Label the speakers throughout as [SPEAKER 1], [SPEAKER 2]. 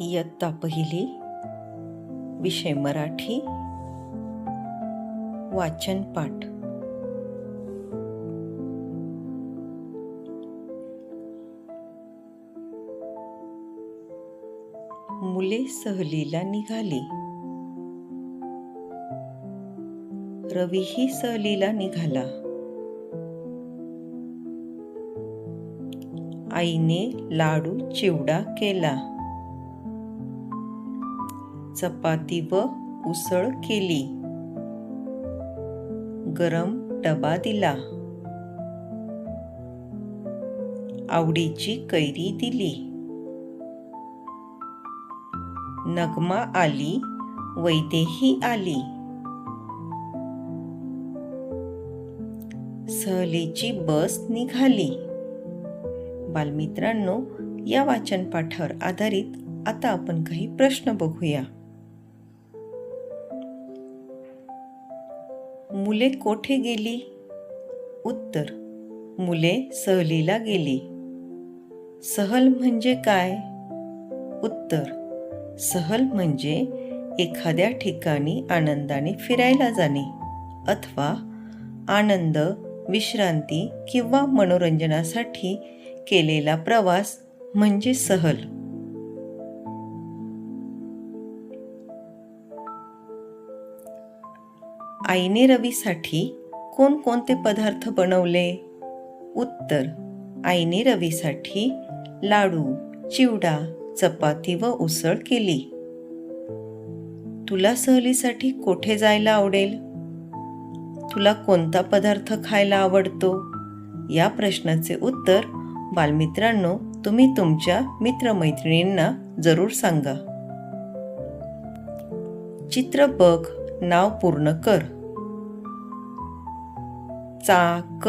[SPEAKER 1] इयत्ता पहिली विषय मराठी वाचन पाठ. मुले सहलीला निघाली. रवीही सहलीला निघाला. आईने लाडू चिवडा केला. चपाती व उसळ केली. गरम डबा दिला. आवडीची कैरी दिली. नगमा आली वैदेही आली. सहलीची बस निघाली. बालमित्रांनो या वाचन पाठावर आधारित आता आपण काही प्रश्न बघूया. मुले कोठे गेली? उत्तर मुले सहलीला गेली. सहल म्हणजे काय? उत्तर सहल म्हणजे एखाद्या ठिकाणी आनंदाने फिरायला जाणे अथवा आनंद विश्रांती किंवा मनोरंजनासाठी केलेला प्रवास म्हणजे सहल. आईने रवीसाठी कोणकोणते पदार्थ बनवले? उत्तर आईने रवीसाठी लाडू चिवडा चपाती व उसळ केली. तुला सहलीसाठी कोठे जायला आवडेल? तुला कोणता पदार्थ खायला आवडतो? या प्रश्नाचे उत्तर बालमित्रांनो तुम्ही तुमच्या मित्रमैत्रिणींना जरूर सांगा. चित्र बघ. नाव पूर्ण कर. चाक.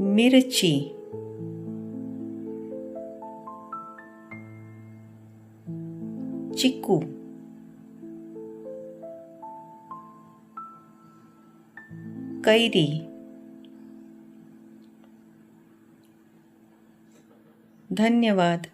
[SPEAKER 1] मिरची. चिकू. कैरी. धन्यवाद.